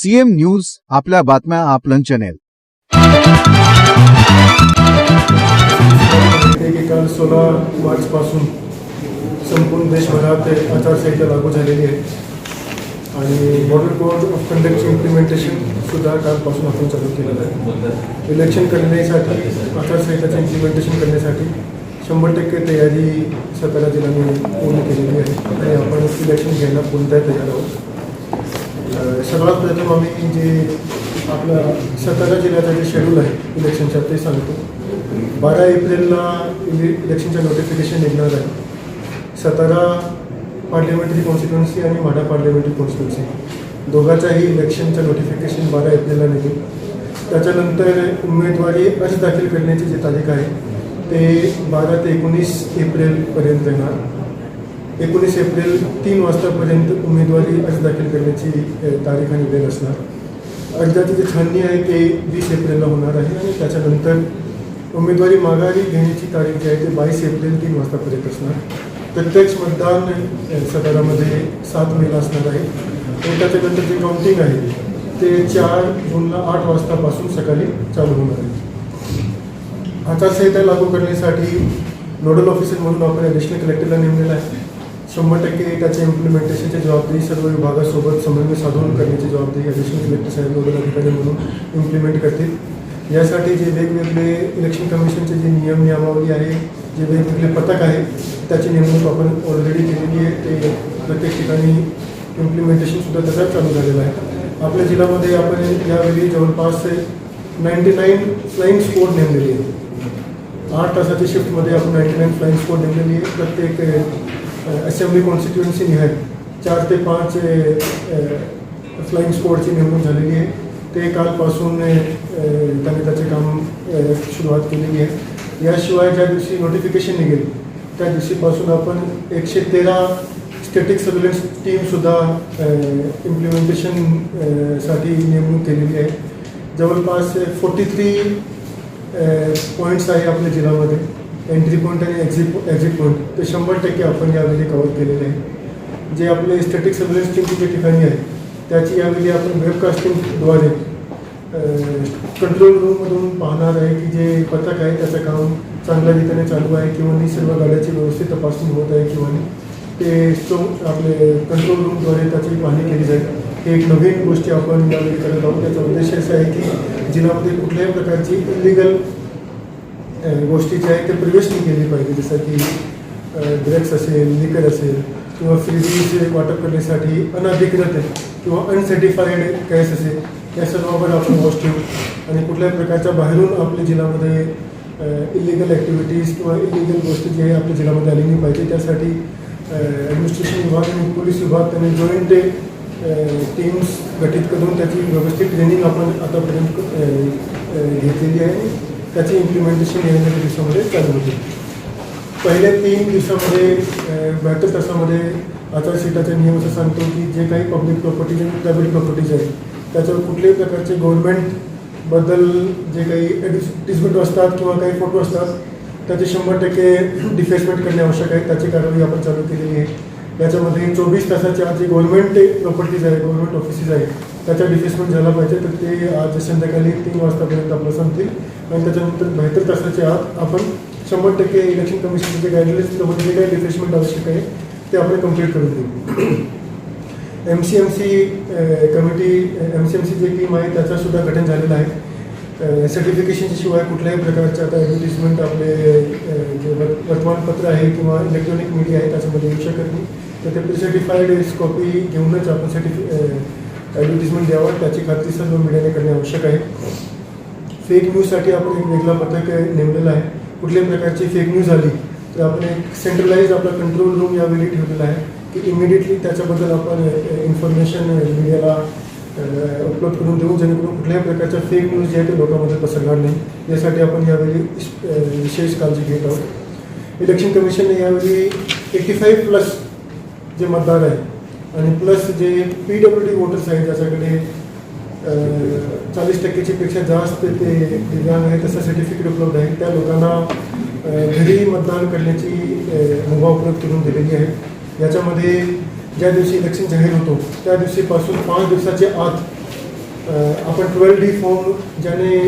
CM news, आपल्या बातम्या आपलं चॅनेल. काल सोळा मार्चपासून संपूर्ण देशभरात आचारसंहिता लागू झालेली आहे. आणि बॉर्डर कोड ऑफ़ कंडक्टचे इम्प्लिमेंटेशन सुद्धा कालपासून आपण चालू केलेलं आहे. इलेक्शन करण्यासाठी, आचारसंहिताचं इम्प्लिमेंटेशन करण्यासाठी शंभर टक्के तयारी सातारा जिल्ह्याने पूर्ण केलेली आहे. आणि आपण इलेक्शन घ्यायला पूर्णतः तयार आहोत. सर्वात प्रथम आम्ही जे आपला सतारा जिल्ह्याचा जे शेड्यूल आहे इलेक्शनचा ते सांगतो. बारा एप्रिलला इले इलेक्शनचं नोटिफिकेशन निघणार आहे. सातारा पार्लमेंटरी कॉन्स्टिट्युन्सी आणि माढा पार्लमेंटरी कॉन्स्टिट्युन्सी दोघांचाही इलेक्शनचं नोटिफिकेशन बारा एप्रिलला निघेल. त्याच्यानंतर उमेदवारी अर्ज दाखल करण्याची जी तारीख आहे ते बारा ते एकोणीस एप्रिलपर्यंत येणार. एकोणीस एप्रिल तीन वाजतापर्यंत उमेदवारी अर्ज दाखल करण्याची तारीख आणि वेळ असणार. अर्जाची जी छाननी आहे ते वीस एप्रिलला होणार आहे आणि त्याच्यानंतर उमेदवारी माघारी घेण्याची तारीख जी आहे ती बावीस एप्रिल तीन वाजतापर्यंत असणार. प्रत्यक्ष मतदान अ, सात मेला असणार आहे. आणि त्याच्यानंतर जे काउंटिंग आहे ते चार जूनला आठ वाजतापासून सकाळी चालू होणार आहे. आचारसंहिता लागू करण्यासाठी नोडल ऑफिसर म्हणून आपण ॲडिशनल कलेक्टरला नेमलेलं आहे. शंभर टक्के त्याच्या इम्प्लिमेंटेशनची जबाबदारी सर्व विभागासोबत समन्वय साधून करण्याची जबाबदारी ॲडिशनल कलेक्टर साहेब नोडल अधिकारी म्हणून इम्प्लिमेंट करतील. यासाठी जे वेगवेगळे इलेक्शन कमिशनचे जे नियम नियमावली आहे जे वेगवेगळे पथक आहे त्याची नेमणूक आपण ऑलरेडी केलेली आहे. ते प्रत्येक ठिकाणी इम्प्लिमेंटेशनसुद्धा त्याचा चालू झालेलं आहे. आपल्या जिल्ह्यामध्ये आपण यावेळी जवळपास नाईन्टी नाईन फ्लाईंग स्पोर्ट नेमलेली आहे. आठ तासाच्या शिफ्टमध्ये आपण नाईन्टी नाईन फ्लाईंग स्पोर्ट नेमलेली आहे. प्रत्येक असेंब्ली कॉन्स्टिट्युएन्सी निहाय चार ते पाच फ्लाईंग स्क्वॉडची नेमणूक झालेली आहे. ते कालपासून अ, त्यांनी त्याचे काम सुरुवात केलेली आहे. याशिवाय ज्या दिवशी नोटिफिकेशन निघेल त्या दिवशीपासून आपण एकशे तेरा स्टॅटिक सर्व्हिलन्स टीमसुद्धा इम्प्लिमेंटेशनसाठी नेमणूक केलेली आहे. जवळपास फोर्टी थ्री पॉईंट्स आहे आपल्या जिल्ह्यामध्ये. एंट्री पॉईंट आणि एक्झिट एक्झिट पॉईंट ते शंभर टक्के आपण यावेळी कवर केलेले आहे. जे आपले स्टॅटिक सर्व्हिलन्स टीम जे ठिकाणी आहे त्याची यावेळी आपण वेबकास्टिंगद्वारे कंट्रोल रूममधून पाहणार आहे की जे पथक आहे त्याचं काम चांगल्या रीतीने चालू आहे किंवा नाही सर्व गाड्याची व्यवस्थित तपासणी होत आहे किंवा नाही ते स्ट्रॉंग आपले कंट्रोल रूमद्वारे त्याची पाहणी केली जाईल. हे एक नवीन गोष्टी आपण यावेळी करत आहोत. त्याचा उद्देश असा आहे की जिल्ह्यामध्ये कुठल्याही प्रकारची इलिगल गोष्टी ज्या आहेत ते प्रवेश केली पाहिजे. जसं की ड्रग्स असेल लिकर असेल किंवा फ्रीजचे वाटप करण्यासाठी अनधिकृत किंवा अनसर्टिफाईड कॅश असेल या सर्वांवर आपण वॉच ठेवू आणि कुठल्याही प्रकारच्या बाहेरून आपल्या जिल्ह्यामध्ये इलिगल ॲक्टिव्हिटीज किंवा इलिगल गोष्टी जी आहे आपल्या जिल्ह्यामध्ये आली नाही पाहिजे त्यासाठी ॲडमिनिस्ट्रेशन विभाग आणि पोलीस विभाग त्यांनी जॉईंट टीम्स गठीत करून त्याची व्यवस्थित ट्रेनिंग आपण आतापर्यंत घेतलेली आहे. त्याची इम्प्लिमेंटेशन येण्याच्या दिवसामध्ये चालू होते. पहिल्या तीन दिवसामध्ये बहात्तर तासामध्ये आचारसंहिताचा नियम असं सांगतो की जे काही पब्लिक प्रॉपर्टीज आणि प्रायव्हेट प्रॉपर्टीज आहेत त्याच्यावर कुठल्याही प्रकारचे गव्हर्नमेंटबद्दल जे काही ॲडव्हर्टिजमेंट असतात किंवा काही फोटो असतात त्याचे शंभर टक्के डिफेसमेंट करणे आवश्यक आहे. त्याची कारवाई आपण चालू केलेली आहे. याच्यामध्ये चोवीस तासाच्या जे गव्हर्नमेंट प्रॉपर्टीज आहे गव्हर्नमेंट ऑफिसेस आहे त्याचा डिफेसमेंट झाला पाहिजे. तर ते आज संध्याकाळी तीन वाजतापर्यंत आपलं संपतील. आणि त्याच्यानंतर बहात्तर तासाच्या आत आपण शंभर टक्के इलेक्शन कमिशनचे जे गाईडलाईन्स त्यामध्ये जे काही रिफ्रेशमेंट आवश्यक आहे ते आपण कंप्लीट करून देऊ. M C M C committee M C M C जे टीम आहे त्याचासुद्धा गठन झालेलं आहे. सर्टिफिकेशनच्या शिवाय कुठल्याही प्रकारचे आता ॲडव्हर्टिजमेंट आपले जे वर्तमानपत्र आहे किंवा इलेक्ट्रॉनिक मीडिया आहे त्याच्यामध्ये येऊ शकत नाही. तर ते प्रिसर्टिफाईड कॉपी घेऊनच आपण सर्टिफि ॲडव्हर्टिजमेंट द्यावं. त्याची खात्री सर्व मीडियाने करणे आवश्यक आहे. फेक न्यूजसाठी आपण एक वेगळा पथक नेमलेला आहे. कुठल्याही प्रकारची फेक न्यूज आली तर आपण एक सेंट्रलाइज आपला कंट्रोल रूम यावेळी ठेवलेला आहे की इमिडिएटली त्याच्याबद्दल आपण इन्फॉर्मेशन मीडियाला अपलोड करून देऊ जेणेकरून कुठल्याही प्रकारच्या फेक न्यूज जे आहे ते लोकांमध्ये पसरणार नाही. यासाठी आपण यावेळी विशेष काळजी घेत आहोत. इलेक्शन कमिशनने यावेळी एटी फाईव्ह प्लस जे मतदार आहे आणि plus J P W D voters आहेत ज्याच्याकडे चाळीस टक्केची पेक्षा जास्त ते दिव्यांग आहे तसं सर्टिफिकेट उपलब्ध आहे. त्या लोकांना घरी मतदान करण्याची मुभा उपलब्ध करून दिलेली आहे. याच्यामध्ये ज्या दिवशी इलेक्शन जाहीर होतो त्या दिवशीपासून पाच दिवसाच्या आत आपण ट्वेल्व डी फॉर्म ज्याने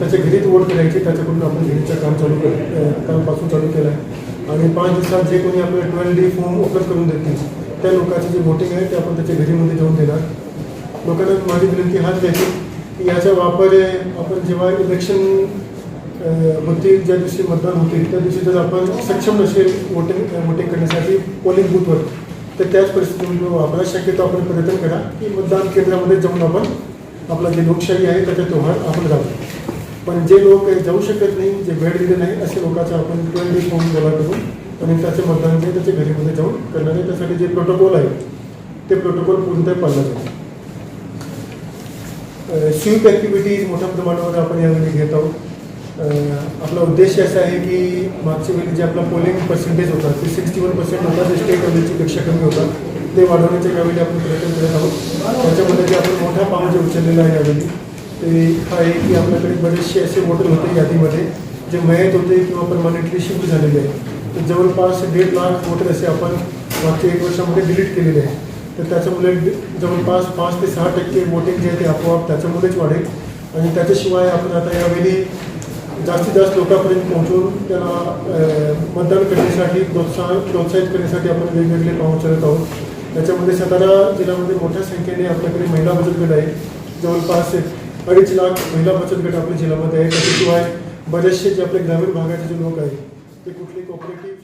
त्याच्या घरीच वोट करायची त्याच्याकडून आपण घरीचं काम चालू कर कामपासून कालपासून चालू केलं आहे आणि पाच दिवसात जे कोणी आपल्याला ट्वेल्व डी फॉर्म उपलब्ध करून देतील त्या लोकांची जे वोटिंग आहे ते आपण त्याच्या घरीमध्ये जाऊन देणार. लोकांना माझी विनंती हाच द्यायची की याचा वापर आपण जेव्हा इलेक्शन होतील ज्या दिवशी मतदान होतील त्या दिवशी जर आपण सक्षम नसेल वोटिंग वोटिंग करण्यासाठी पोलिंग बूथवर तर त्याच परिस्थितीमध्ये वापरा. शक्यतो आपण प्रयत्न करा की मतदान केंद्रामध्ये जाऊन आपण आपला जे लोकशाही आहे त्याच्या तोहार आपण जाऊ पण जे लोक जाऊ शकत नाही जे वेळ दिले नाही असे लोकांचा आपण ट्वेंटी फॉर्म गोळा करून आणि त्याचे मतदान जे त्याच्या घरीमध्ये जाऊन करणार आहे त्यासाठी जे प्रोटोकॉल आहे ते प्रोटोकॉल पूर्णतः पाळला जाईल. स्वीप ॲक्टिव्हिटीज मोठ्या प्रमाणावर आपण यावेळी घेत आहोत. आपला उद्देश असा आहे की मागच्या वेळी जे आपला पोलिंग पर्सेंटेज होता ते सिक्स्टी वन पर्सेंट होता जे स्टेटपेक्षा कमी होता ते वाढवण्याच्या यावेळी आपण प्रयत्न करत आहोत. त्याच्यामध्ये जे आपण मोठा पाऊल जे उचललेला आहे यावेळी ते हा आहे की आपल्याकडे बरेचसे असे वोटर होते यादीमध्ये जे मयत होते किंवा परमानेंटली शिफ्ट झालेले आहे. तर जवळपास दीड लाख वोटर असे आपण मागच्या एक वर्षामध्ये डिलीट केलेले आहे. तर त्याच्यामुळे जवळपास पाच ते सहा टक्के वोटिंग जे आहे ते आपोआप त्याच्यामुळेच वाढेल. आणि त्याच्याशिवाय आपण आता यावेळी जास्तीत जास्त लोकांपर्यंत पोहोचून त्याला मतदान करण्यासाठी प्रोत्साहन प्रोत्साहित करण्यासाठी आपण वेगवेगळे पाऊल चालत आहोत. त्याच्यामध्ये सातारा जिल्ह्यामध्ये मोठ्या संख्येने आपल्याकडे महिला बचत गट आहे जवळपास अडीच लाख महिला बचत गट आपल्या जिल्ह्यामध्ये आहे त्याच्याशिवाय बरेचसे जे आपले ग्रामीण भागाचे जे लोक आहेत ते कुठले कोऑपरेटिव्ह